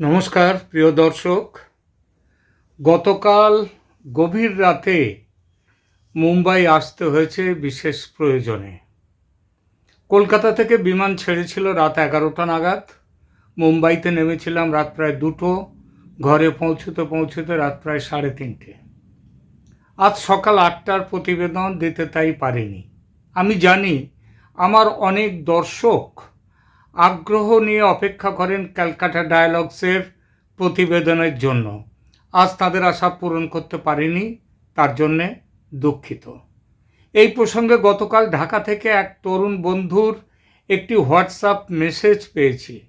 নমস্কার, প্রিয় দর্শক। গতকাল গভীর রাতে মুম্বাই আসতে হয়েছে বিশেষ প্রয়োজনে। কলকাতা থেকে বিমান ছেড়েছিল রাত এগারোটা নাগাদ। মুম্বাইতে নেমেছিলাম রাত প্রায় দুটো। ঘরে পৌঁছতে পৌঁছতে রাত প্রায় সাড়ে তিনটে। আজ সকাল আটটার প্রতিবেদন দিতে তাই পারিনি। আমি জানি আমার অনেক দর্শক আগ্রহ নিয়ে অপেক্ষা করেন ক্যালকাটা ডায়ালগসের প্রতিবেদনের জন্য। আজ তাদের আশা পূরণ করতে পারিনি, তার জন্যে দুঃখিত। এই প্রসঙ্গে গতকাল ঢাকা থেকে এক তরুণ বন্ধুর একটি হোয়াটসঅ্যাপ মেসেজ পেয়েছি।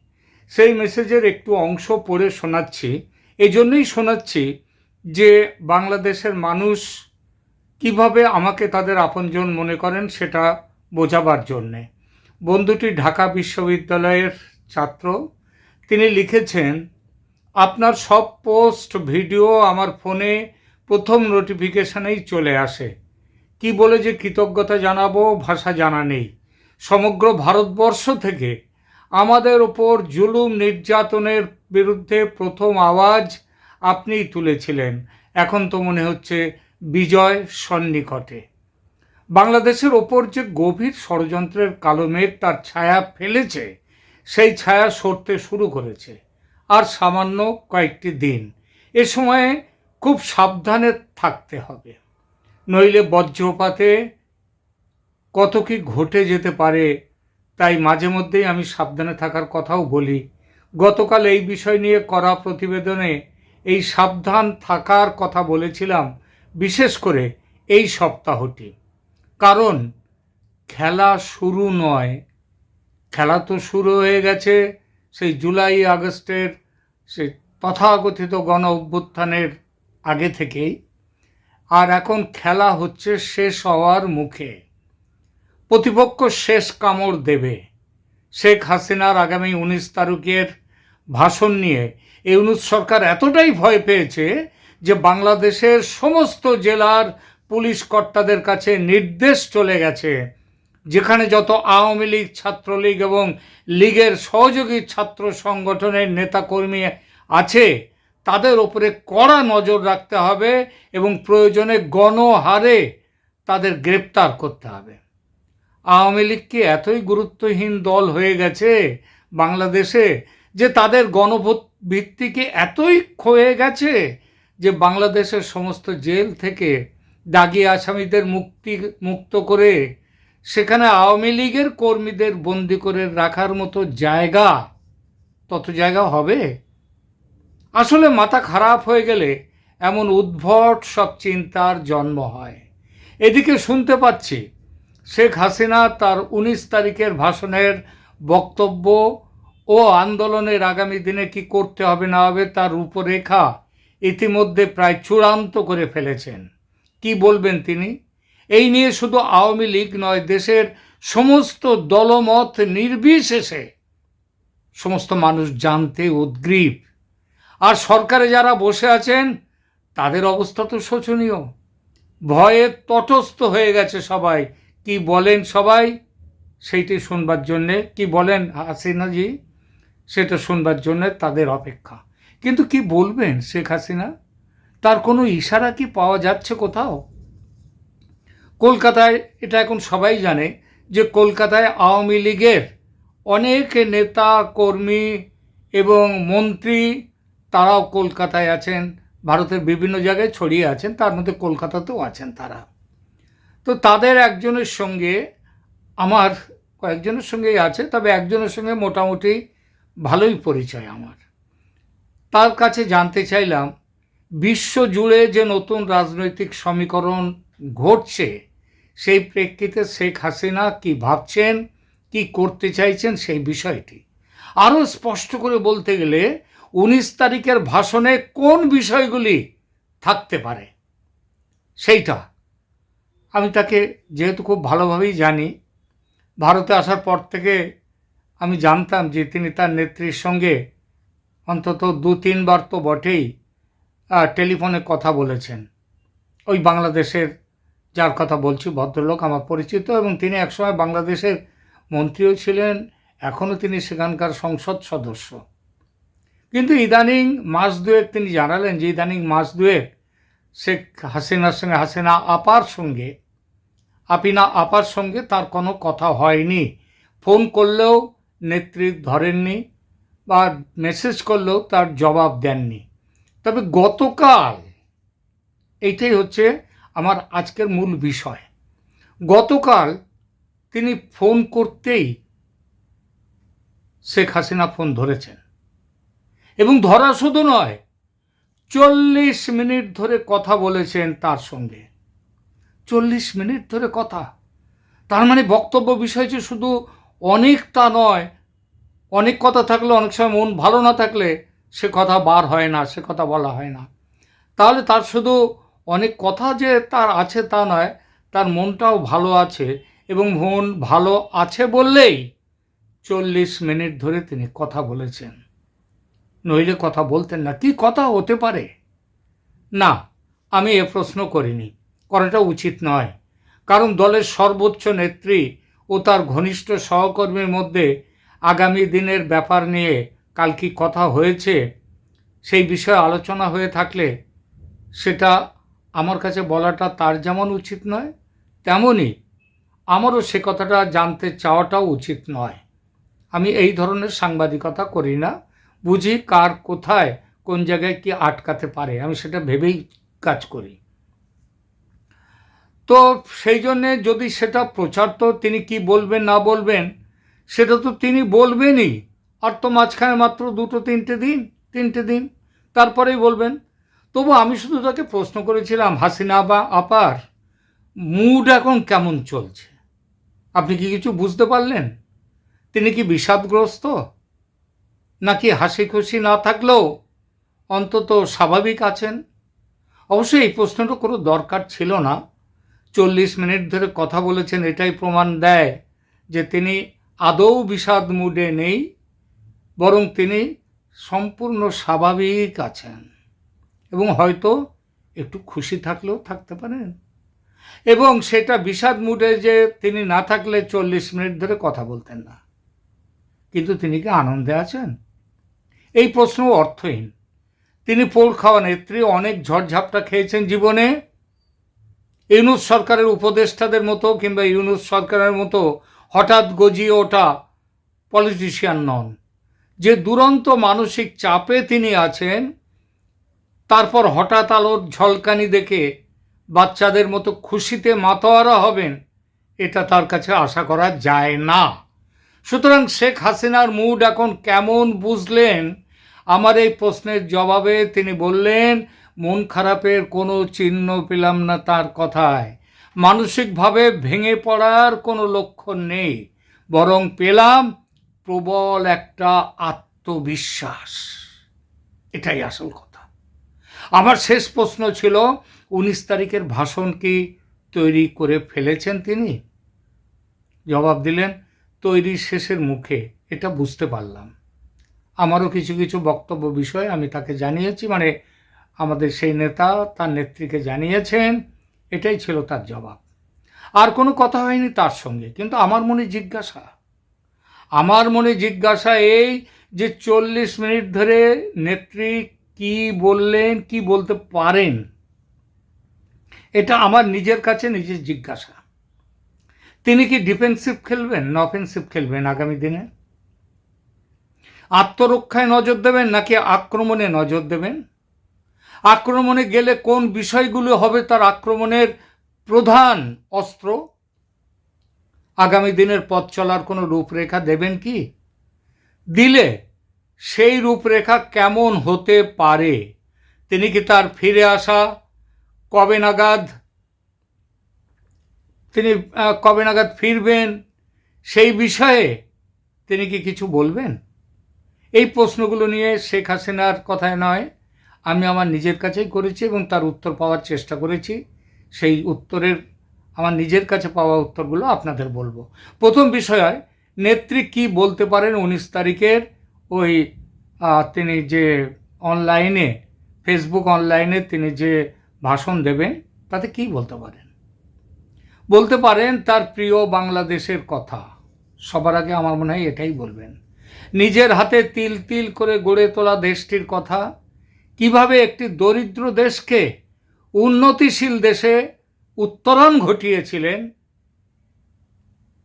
সেই মেসেজের একটু অংশ পড়ে শোনাচ্ছি। এই জন্যই শোনাচ্ছি যে বাংলাদেশের মানুষ কীভাবে আমাকে তাদের আপনজন মনে করেন সেটা বোঝাবার জন্যে। বন্ধুটি ঢাকা বিশ্ববিদ্যালয়ের ছাত্র। তিনি লিখেছেন, আপনার সব পোস্ট, ভিডিও আমার ফোনে প্রথম নোটিফিকেশনেই চলে আসে। কি বলে যে কৃতজ্ঞতা জানাব, ভাষা জানা নেই। সমগ্র ভারতবর্ষ থেকে আমাদের ওপর জুলুম নির্যাতনের বিরুদ্ধে প্রথম আওয়াজ আপনিই তুলেছিলেন। এখন তো মনে হচ্ছে বিজয় সন্নিকটে। বাংলাদেশের ওপর যে গভীর ষড়যন্ত্রের কালো মেঘ তার ছায়া ফেলেছে, সেই ছায়া সরতে শুরু করেছে। আর সামান্য কয়েকটি দিন। এ সময়ে খুব সাবধানে থাকতে হবে। নইলে বজ্রপাতে কত কি ঘটে যেতে পারে, তাই মাঝে মধ্যেই আমি সাবধানে থাকার কথাও বলি। গতকাল এই বিষয় নিয়ে করা প্রতিবেদনে এই সাবধান থাকার কথা বলেছিলাম, বিশেষ করে এই সপ্তাহটি। কারণ খেলা শুরু নয়। খেলা তো শুরু হয়ে গেছে সেই জুলাই, আগস্টের সেই তথাকথিত গণ অভ্যুত্থানের আগে থেকেই। আর এখন খেলা হচ্ছে শেষ হওয়ার মুখে। প্রতিপক্ষ শেষ কামড় দেবে। শেখ হাসিনার আগামী উনিশ তারিখের ভাষণ নিয়ে ইউনুস সরকার এতটাই ভয় পেয়েছে যে বাংলাদেশের সমস্ত জেলার পুলিশ কর্তাদের কাছে নির্দেশ চলে গেছে, যেখানে যত আওয়ামী লীগ, ছাত্রলীগ এবং লীগের সহযোগী ছাত্র সংগঠনের নেতাকর্মী আছে, তাদের ওপরে কড়া নজর রাখতে হবে এবং প্রয়োজনে গণহারে তাদের গ্রেপ্তার করতে হবে। আওয়ামী লীগ কি এতই গুরুত্বহীন দল হয়ে গেছে বাংলাদেশে যে তাদের গণভোট ভিত্তিকে এতই ক্ষয়ে গেছে যে বাংলাদেশের সমস্ত জেল থেকে দাগি আসামিদের মুক্তি, মুক্ত করে সেখানে আওয়ামী লীগের কর্মীদের বন্দি করে রাখার মতো জায়গা, তত জায়গা হবে? আসলে মাথা খারাপ হয়ে গেলে এমন উদ্ভট সব চিন্তার জন্ম হয়। এদিকে শুনতে পাচ্ছি, শেখ হাসিনা তার উনিশ তারিখের ভাষণের বক্তব্য ও আন্দোলনের আগামী দিনে কি করতে হবে না হবে তার রূপরেখা ইতিমধ্যে প্রায় চূড়ান্ত করে ফেলেছেন। কি বলবেন তিনি? এই নিয়ে শুধু আওয়ামী লীগ নয়, দেশের সমস্ত দলমত নির্বিশেষে সমস্ত মানুষ জানতে উদ্গ্রীব। আর সরকারে যারা বসে আছেন, তাদের অবস্থা তো শোচনীয়। ভয়ে তটস্থ হয়ে গেছে সবাই। কি বলেন সবাই? সেইটি শুনবার জন্যে। কি বলেন হাসিনাজি? সেটা শুনবার জন্যে তাদের অপেক্ষা। কিন্তু কি বলবেন শেখ হাসিনা? তার কোনো ইশারা কি পাওয়া যাচ্ছে কোথাও? কলকাতায়, এটা এখন সবাই জানে, যে কলকাতায় আওয়ামী লীগের অনেক নেতা, কর্মী এবং মন্ত্রী, তারাও কলকাতায় আছেন, ভারতের বিভিন্ন জায়গায় ছড়িয়ে আছেন, তার মধ্যে কলকাতাতেও আছেন তারা। তো তাদের একজনের সঙ্গে আমার কয়েকজনের সঙ্গেই আছে, তবে একজনের সঙ্গে মোটামুটি ভালোই পরিচয় আমার। তার কাছে জানতে চাইলাম বিশ্ব জুড়ে যে নতুন রাজনৈতিক সমীকরণ ঘটছে, সেই প্রেক্ষিতে শেখ হাসিনা কি ভাবছেন, কি করতে চাইছেন সেই বিষয়টি। আরও স্পষ্ট করে বলতে গেলে, উনিশ তারিখের ভাষণে কোন বিষয়গুলি থাকতে পারে? সেইটা। আমি তাকে যেহেতু খুব ভালোভাবেই জানি, ভারতে আসার পর থেকে আমি জানতাম যে তিনি তার নেত্রীর সঙ্গে অন্তত দু তিনবার তো বটেই টেলিফোনে কথা বলেছেন। ওই বাংলাদেশের যার কথা বলছি, ভদ্রলোক আমার পরিচিত এবং তিনি একসময় বাংলাদেশের মন্ত্রীও ছিলেন এখনও তিনি সেখানকার সংসদ সদস্য। কিন্তু ইদানিং মাস দুয়েক তিনি জানালেন যে ইদানিং মাস দুয়েক শেখ হাসিনার সঙ্গে, হাসিনা আপার সঙ্গে, আপিনা আপার সঙ্গে তার কোনো কথা হয়নি। ফোন করলেও নেত্রী ধরেননি বা মেসেজ করলেও তার জবাব দেননি। তবে গতকাল এইটাই হচ্ছে আমার আজকের মূল বিষয়। গতকাল তিনি ফোন করতেই শেখ হাসিনা ফোন ধরেছেন। এবং ধরা শুধু নয়, চল্লিশ মিনিট ধরে কথা বলেছেন তার সঙ্গে। চল্লিশ মিনিট ধরে কথা। তার মানে বক্তব্য বিষয় যে শুধু অনেক তা নয়, অনেক কথা থাকলে, অনেক সময় মন ভালো না থাকলে সে কথা বার হয় না, সে কথা বলা হয় না। তাহলে তার শুধু অনেক কথা যে তার আছে তা নয়, তার মনটাও ভালো আছে এবং মন ভালো আছে বললেই চল্লিশ মিনিট ধরে তিনি কথা বলেছেন। নইলে কথা বলতেন না। কি কথা হতে পারে? না, আমি এ প্রশ্ন করিনি। করাটা উচিত নয়। কারণ দলের সর্বোচ্চ নেত্রী ও তার ঘনিষ্ঠ সহকর্মীর মধ্যে আগামী দিনের ব্যাপার নিয়ে কাল কি কথা হয়েছে? সেই বিষয়ে আলোচনা হয়ে থাকলে সেটা আমার কাছে বলাটা তার যেমন উচিত নয় তেমনই আমারও সে কথাটা জানতে চাওয়াটাও উচিত নয়। আমি এই ধরনের সাংবাদিকতা করি না, বুঝি কার কোথায়, কোন জায়গায় কি আটকাতে পারে, আমি সেটা ভেবেই কাজ করি। তো সেই জন্যে যদি সেটা প্রচার তো তিনি কি বলবেন, না বলবেন, সেটা তো তিনি বলবেনই। আর তো মাঝখানে মাত্র দুটো তিনটে দিন তিনটে দিন। তারপরেই বলবেন, তবু আমি শুধু তাকে প্রশ্ন করেছিলাম, হাসিনা বা আপার, মুড এখন কেমন চলছে? আপনি কি কিছু বুঝতে পারলেন? তিনি কি বিষাদগ্রস্ত? নাকি হাসি খুশি না থাকলেও অন্তত স্বাভাবিক আছেন? অবশ্যই এই প্রশ্নটা কোনো দরকার ছিল না। চল্লিশ মিনিট ধরে কথা বলেছেন, এটাই প্রমাণ দেয় যে তিনি আদৌ বিষাদ মুডে নেই বরং তিনি সম্পূর্ণ স্বাভাবিক আছেন এবং হয়তো একটু খুশি থাকলেও থাকতে পারেন। এবং সেটা বিষাদ মুডে যে তিনি না থাকলে চল্লিশ মিনিট ধরে কথা বলতেন না। কিন্তু তিনি কি আনন্দে আছেন? এই প্রশ্ন অর্থহীন। তিনি পোল খাওয়া নেত্রী, অনেক ঝড়ঝাপটা খেয়েছেন জীবনে। ইউনুস সরকারের উপদেষ্টাদের মতো কিংবা ইউনুস সরকারের মতো হঠাৎ গজিয়ে ওঠা পলিটিশিয়ান নন। যে দুরন্ত মানসিক চাপে তিনি আছেন, তারপর হঠাৎ আলোর ঝলকানি দেখে বাচ্চাদের মতো খুশিতে মাতোয়ারা হবেন, এটা তার কাছে আশা করা যায় না। সুতরাং শেখ হাসিনার মুড এখন কেমন বুঝলেন? আমার এই প্রশ্নের জবাবে তিনি বললেন, মন খারাপের কোনো চিহ্ন পেলাম না তার কথায়। মানসিকভাবে ভেঙে পড়ার কোনো লক্ষণ নেই, বরং পেলাম প্রবল একটা আত্মবিশ্বাস। এটাই আসল কথা। আমার শেষ প্রশ্ন ছিল, উনিশ তারিখের ভাষণ কি তৈরি করে ফেলেছেন তিনি? জবাব দিলেন, তৈরি শেষের মুখে। এটা বুঝতে পারলাম। আমারও কিছু কিছু বক্তব্য বিষয় আমি তাকে জানিয়েছি মানে আমাদের সেই নেতা তার নেত্রীকে জানিয়েছেন, এটাই ছিল তার জবাব। আর কোনো কথা হয়নি তার সঙ্গে, কিন্তু আমার মনে জিজ্ঞাসা আমার মনে জিজ্ঞাসা এই যে চল্লিশ মিনিট ধরে নেত্রী কি বললেন, কি বলতে পারেন? এটা আমার নিজের কাছে নিজের জিজ্ঞাসা। তিনি কি ডিফেন্সিভ খেলবেন না অফেন্সিভ খেলবেন আগামী দিনে? আত্মরক্ষায় নজর দেবেন নাকি আক্রমণে নজর দেবেন? আক্রমণে গেলে কোন বিষয়গুলো হবে তার আক্রমণের প্রধান অস্ত্র? আগামী দিনের পথ চলার কোনো রূপরেখা দেবেন কি? দিলে সেই রূপরেখা কেমন হতে পারে? তিনি কি তার ফিরে আসা কবে নাগাদ? তিনি কবে নাগাদ ফিরবেন? সেই বিষয়ে তিনি কি কিছু বলবেন? এই প্রশ্নগুলো নিয়ে শেখ হাসিনার কথায় নয়, আমি আমার নিজের কাছেই করেছি এবং তার উত্তর পাওয়ার চেষ্টা করেছি। সেই উত্তরের আমার নিজের কাছে পাওয়া উত্তরগুলো আপনাদের বলব। প্রথম বিষয় নেত্রী কি বলতে পারেন উনিশ তারিখের ওই তিনি যে অনলাইনে ফেসবুক অনলাইনে তিনি যে ভাষণ দেবেন, তাতে কি বলতে পারেন? বলতে পারেন তার প্রিয় বাংলাদেশের কথা। সবার আগে আমার মনে হয় এটাই বলবেন। নিজের হাতে তিল তিল করে গড়ে তোলা দেশটির কথা। কীভাবে একটি দরিদ্র দেশকে উন্নতিশীল দেশে উত্তরণ ঘটিয়েছিলেন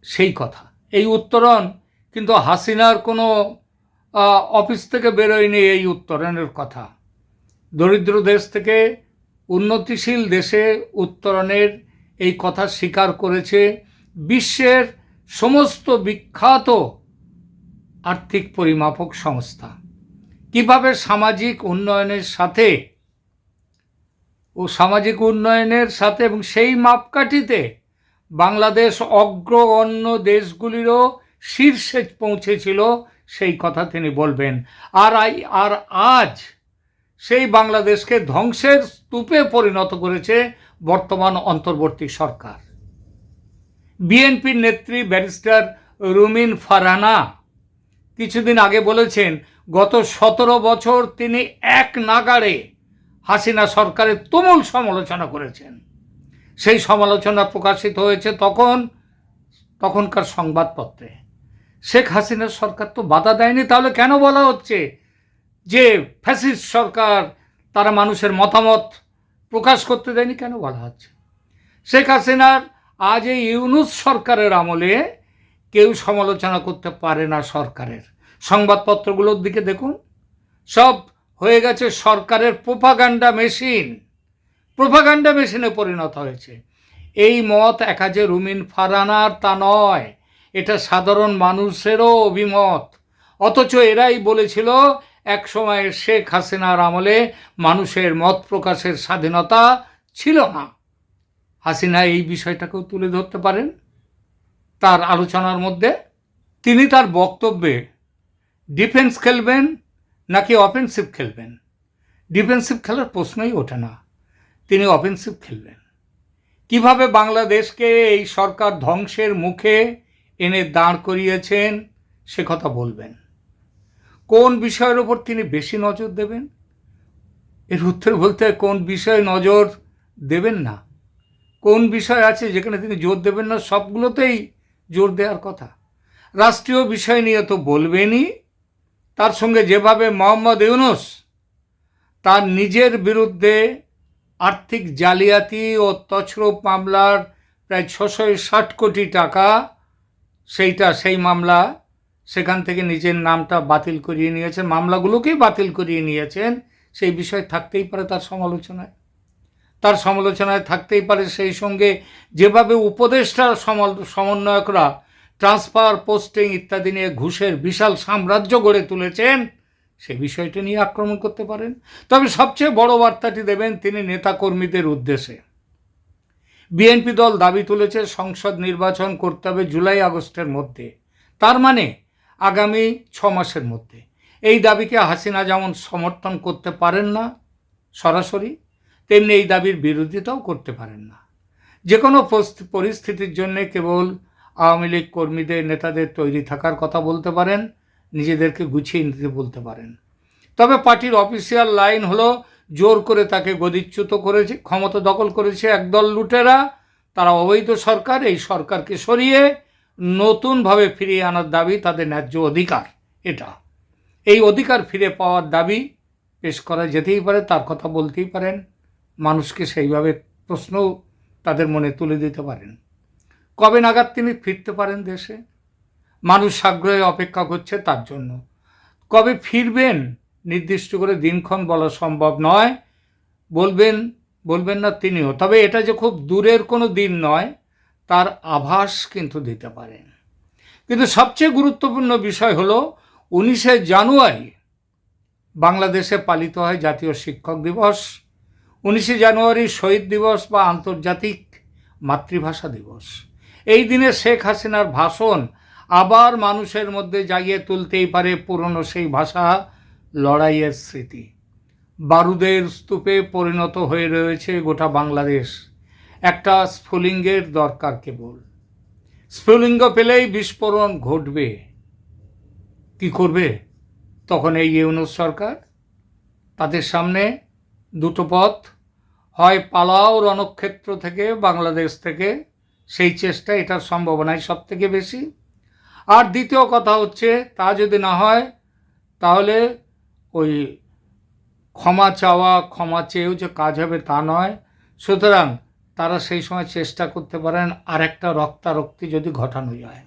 সেই কথা। এই উত্তরণ কিন্তু হাসিনার কোনো অফিস থেকে বেরোয়নি এই উত্তরণের কথা। দরিদ্র দেশ থেকে উন্নতিশীল দেশে উত্তরণের এই কথা স্বীকার করেছে বিশ্বের সমস্ত বিখ্যাত আর্থিক পরিমাপক সংস্থা। কীভাবে সামাজিক উন্নয়নের সাথে ও সামাজিক উন্নয়নের সাথে এবং সেই মাপকাঠিতে বাংলাদেশ অগ্রগণ্য দেশগুলিরও শীর্ষে পৌঁছেছিল, সেই কথা তিনি বলবেন। আর আই, আর আজ সেই বাংলাদেশকে ধ্বংসের স্তূপে পরিণত করেছে বর্তমান অন্তর্বর্তী সরকার। বিএনপির নেত্রী ব্যারিস্টার রুমিন ফারানা কিছুদিন আগে বলেছেন, গত সতেরো বছর তিনি এক নাগাড়ে হাসিনা সরকারের তুমুল সমালোচনা করেছেন। সেই সমালোচনা প্রকাশিত হয়েছে তখন, তখনকার সংবাদপত্রে। শেখ হাসিনার সরকার তো বাধা দেয়নি, তাহলে কেন বলা হচ্ছে যে ফ্যাসিস্ট সরকার তারা মানুষের মতামত প্রকাশ করতে দেয়নি, কেন বলা হচ্ছে? শেখ হাসিনার আজ এই ইউনুস সরকারের আমলে কেউ সমালোচনা করতে পারে না সরকারের। সংবাদপত্রগুলোর দিকে দেখুন, সব হয়ে গেছে সরকারের প্রোপাগান্ডা মেশিন। প্রোপাগান্ডা মেশিনে পরিণত হয়েছে। এই মত একাজে রুমিন ফারানার তা নয়। এটা সাধারণ মানুষেরও অভিমত। অথচ এরাই বলেছিল, এক সময় শেখ হাসিনার আমলে মানুষের মত প্রকাশের স্বাধীনতা ছিল না। হাসিনা এই বিষয়টাকেও তুলে ধরতে পারেন। তার আলোচনার মধ্যে তিনি তার বক্তব্যে ডিফেন্স খেলবেন নাকি অফেন্সিভ খেলবেন? ডিফেন্সিভ খেলার প্রশ্নই ওঠে না। তিনি অফেন্সিভ খেলবেন। কীভাবে বাংলাদেশকে এই সরকার ধ্বংসের মুখে এনে দাঁড় করিয়েছেন, সে কথা বলবেন। কোন বিষয়ের ওপর তিনি বেশি নজর দেবেন? এর উত্তর বলতে কোন বিষয়ে নজর দেবেন না। কোন বিষয় আছে যেখানে তিনি জোর দেবেন না? সবগুলোতেই জোর দেওয়ার কথা। রাষ্ট্রীয় বিষয় নিয়ে তো বলবেনই। তার সঙ্গে যেভাবে মোহাম্মদ ইউনুস তার নিজের বিরুদ্ধে আর্থিক জালিয়াতি ও তছরূপ মামলার প্রায় ছশো ষাট কোটি টাকা, সেইটা, সেই মামলা সেখান থেকে নিজের নামটা বাতিল করিয়ে নিয়েছেন, মামলাগুলোকেই বাতিল করিয়ে নিয়েছেন, সেই বিষয় থাকতেই পারে তার সমালোচনায়। তার সমালোচনায় থাকতেই পারে সেই সঙ্গে যেভাবে উপদেষ্টা সমন্বয়করা ট্রান্সফার, পোস্টিং ইত্যাদি নিয়ে ঘুষের বিশাল সাম্রাজ্য গড়ে তুলেছেন, সে বিষয়টি নিয়ে আক্রমণ করতে পারেন। তবে সবচেয়ে বড় বার্তাটি দেবেন তিনি নেতাকর্মীদের উদ্দেশ্যে। বিএনপি দল দাবি তুলেছে, সংসদ নির্বাচন করতে হবে জুলাই আগস্টের মধ্যে। তার মানে আগামী ছ মাসের মধ্যে। এই দাবিকে হাসিনা যেমন সমর্থন করতে পারেন না, সরাসরি, তেমনি এই দাবির বিরোধিতাও করতে পারেন না। যে কোনো পরিস্থিতির জন্যে কেবল আওয়ামী লীগ কর্মীদের, নেতাদের তৈরি থাকার কথা বলতে পারেন, নিজেদেরকে গুছিয়ে নিতে বলতে পারেন। তবে পার্টির অফিসিয়াল লাইন হলো, জোর করে তাকে গদিচ্যুত করেছে, ক্ষমতা দখল করেছে একদল লুটেরা। তারা অবৈধ সরকার, এই সরকারকে সরিয়ে নতুনভাবে ফিরিয়ে আনার দাবি তাদের ন্যায্য অধিকার, এটা। এই অধিকার ফিরে পাওয়ার দাবি পেশ করা যেতেই পারে, তার কথা বলতেই পারেন। মানুষকে সেইভাবে প্রশ্ন তাদের মনে তুলে দিতে পারেন। কবে নাগাদ তিনি ফিরতে পারেন দেশে? মানুষ আগ্রহে অপেক্ষা করছে তার জন্য। কবে ফিরবেন নির্দিষ্ট করে দিনক্ষণ বলা সম্ভব নয়। বলবেন বলবেন না তিনিও। তবে এটা যে খুব দূরের কোনো দিন নয়, তার আভাস কিন্তু দিতে পারেন কিন্তু সবচেয়ে গুরুত্বপূর্ণ বিষয় হলো, উনিশে জানুয়ারি বাংলাদেশে পালিত হয় জাতীয় শিক্ষক দিবস। উনিশে জানুয়ারি শহীদ দিবস বা আন্তর্জাতিক মাতৃভাষা দিবস। এই দিনে শেখ হাসিনার ভাষণ আবার মানুষের মধ্যে জাগিয়ে তুলতেই পারে পুরনো সেই ভাষা লড়াইয়ের স্মৃতি। বারুদের স্তূপে পরিণত হয়ে রয়েছে গোটা বাংলাদেশ। একটা স্ফুলিঙ্গের দরকার কেবল। স্ফুলিঙ্গ পেলেই বিস্ফোরণ ঘটবে। কি করবে তখন এই ইউনুস সরকার? তাদের সামনে দুটো পথ। হয় পালাও রণক্ষেত্র থেকে বাংলাদেশ থেকে সেই চেষ্টা, এটার সম্ভাবনাই সব থেকে বেশি। আর দ্বিতীয় কথা হচ্ছে, তা যদি না হয়, তাহলে ওই ক্ষমা চাওয়া, ক্ষমা চেয়েও যে কাজ হবে তা নয়। সুতরাং তারা সেই সময় চেষ্টা করতে পারেন আর একটা রক্তারক্তি যদি ঘটানো যায়।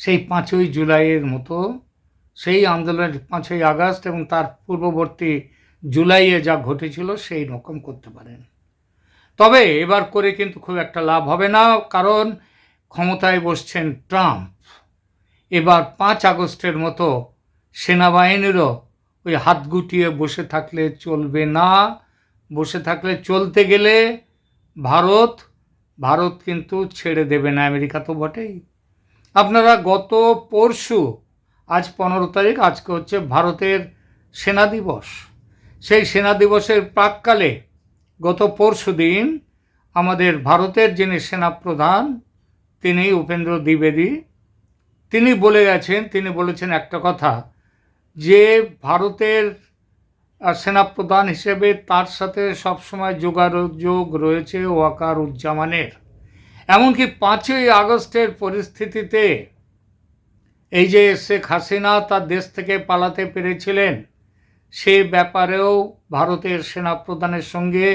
সেই পাঁচই জুলাইয়ের মতো, সেই আন্দোলনের পাঁচই আগস্ট এবং তার পূর্ববর্তী জুলাইয়ে যা ঘটেছিল, সেই রকম করতে পারেন। তবে এবার করে কিন্তু খুব একটা লাভ হবে না, কারণ ক্ষমতায় বসছেন ট্রাম্প। এবার পাঁচ আগস্টের মতো সেনাবাহিনীরও ওই হাত গুটিয়ে বসে থাকলে চলবে না। বসে থাকলে চলতে গেলে ভারত ভারত কিন্তু ছেড়ে দেবে না, আমেরিকা তো বটেই। আপনারা গত পরশু, আজ পনেরো তারিখ, আজকে হচ্ছে ভারতের সেনা দিবস। সেই সেনা দিবসের প্রাককালে গত পরশু দিন আমাদের ভারতের যিনি সেনাপ্রধান, তিনি উপেন্দ্র দ্বিবেদী, তিনি বলে গেছেন, তিনি বলেছেন একটা কথা, যে ভারতের সেনাপ্রধান হিসেবে তার সাথে সবসময় যোগাযোগ রয়েছে ওয়াকার উজ্জামানের এমনকি পাঁচই আগস্টের পরিস্থিতিতে এই যে শেখ হাসিনা তার দেশ থেকে পালাতে পেরেছিলেন সে ব্যাপারেও ভারতের সেনাপ্রধানের সঙ্গে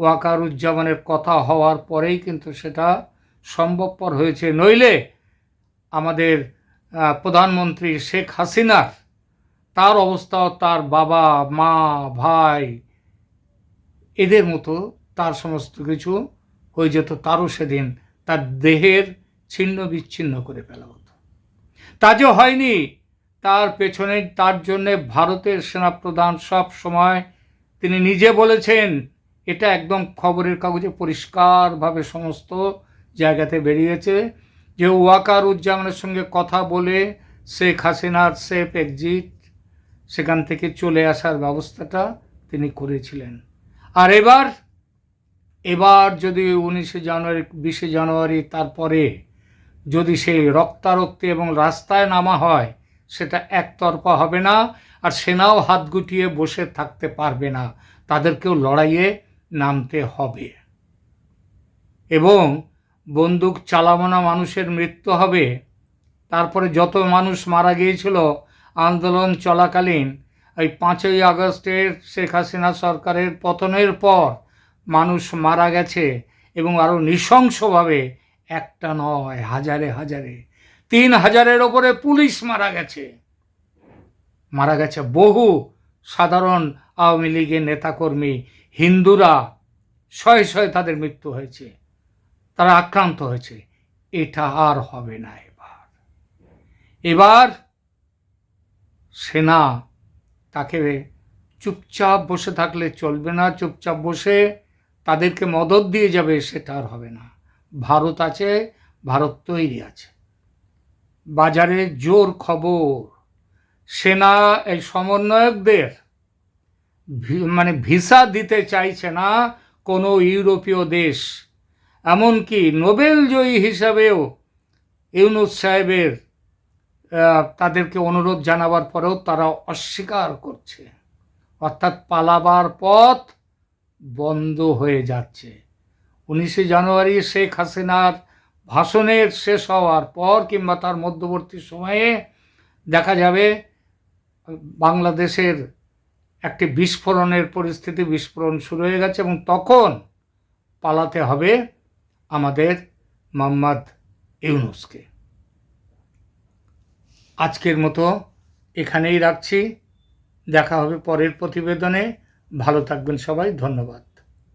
ওয়াকারুজ্জামানের কথা হওয়ার পরেই কিন্তু সেটা সম্ভবপর হয়েছে। নইলে আমাদের প্রধানমন্ত্রী শেখ হাসিনার তার অবস্থাও তার বাবা, মা, ভাই, এদের মতো তার সমস্ত কিছু হয়ে যেত, তারও সেদিন তার দেহের ছিন্ন বিচ্ছিন্ন করে ফেলা হতো। তা যে হয়নি তার পেছনে, তার জন্যে ভারতের সেনাপ্রধান সব সময় তিনি নিজে বলেছেন, এটা একদম খবরের কাগজে পরিষ্কারভাবে সমস্ত জায়গাতে বেরিয়েছে, যে ওয়াকার উজ্জামানের সঙ্গে কথা বলে শেখ হাসিনার সেফ এক্সিট, সেখান থেকে চলে আসার ব্যবস্থাটা তিনি করেছিলেন। আর এবার এবার যদি উনিশে জানুয়ারি, বিশে জানুয়ারি তারপরে যদি সেই রক্তারক্তি এবং রাস্তায় নামা হয় সেটা একতরফা হবে না, আর সেনাও হাত গুটিয়ে বসে থাকতে পারবে না। তাদেরকেও লড়াইয়ে নামতে হবে। এবং বন্দুক চালাবো না মানুষের মৃত্যু হবে। তারপরে যত মানুষ মারা গিয়েছিল, আন্দোলন চলাকালীন ওই পাঁচই আগস্টের শেখ হাসিনা সরকারের পতনের পর মানুষ মারা গেছে এবং আরও নৃশংসভাবে একটা নয়, হাজারে হাজারে। তিন হাজারের ওপরে পুলিশ মারা গেছে। মারা গেছে বহু সাধারণ আওয়ামী লীগের নেতাকর্মী, হিন্দুরা। শয়ে শয়ে তাদের মৃত্যু হয়েছে। তারা আক্রান্ত হয়েছে। এটা আর হবে না এবার। এবার সেনা তাকে চুপচাপ বসে থাকলে চলবে না, চুপচাপ বসে তাদেরকে মদত দিয়ে যাবে, সেটা আর হবে না। ভারত আছে, ভারত তৈরি আছে। বাজারে জোর খবর। সেনা, এই সমন্বয়কদের মানে ভিসা দিতে চাইছে না কোনো ইউরোপীয় দেশ। এমনকি নোবেল জয়ী হিসাবেও ইউনুস সাহেবের তাদেরকে অনুরোধ জানাবার পরেও তারা অস্বীকার করছে। অর্থাৎ পালাবার পথ বন্ধ হয়ে যাচ্ছে। উনিশে জানুয়ারি শেখ হাসিনার ভাষণের শেষ হওয়ার পর কিংবা তার মধ্যবর্তী সময়ে দেখা যাবে, বাংলাদেশের একটি বিস্ফোরণের পরিস্থিতি, বিস্ফোরণ শুরু হয়ে গেছে এবং তখন পালাতে হবে আমাদের মোহাম্মদ ইউনুসকে। আজকের মতো এখানেই রাখছি। দেখা হবে পরের প্রতিবেদনে। ভালো থাকবেন সবাই। ধন্যবাদ।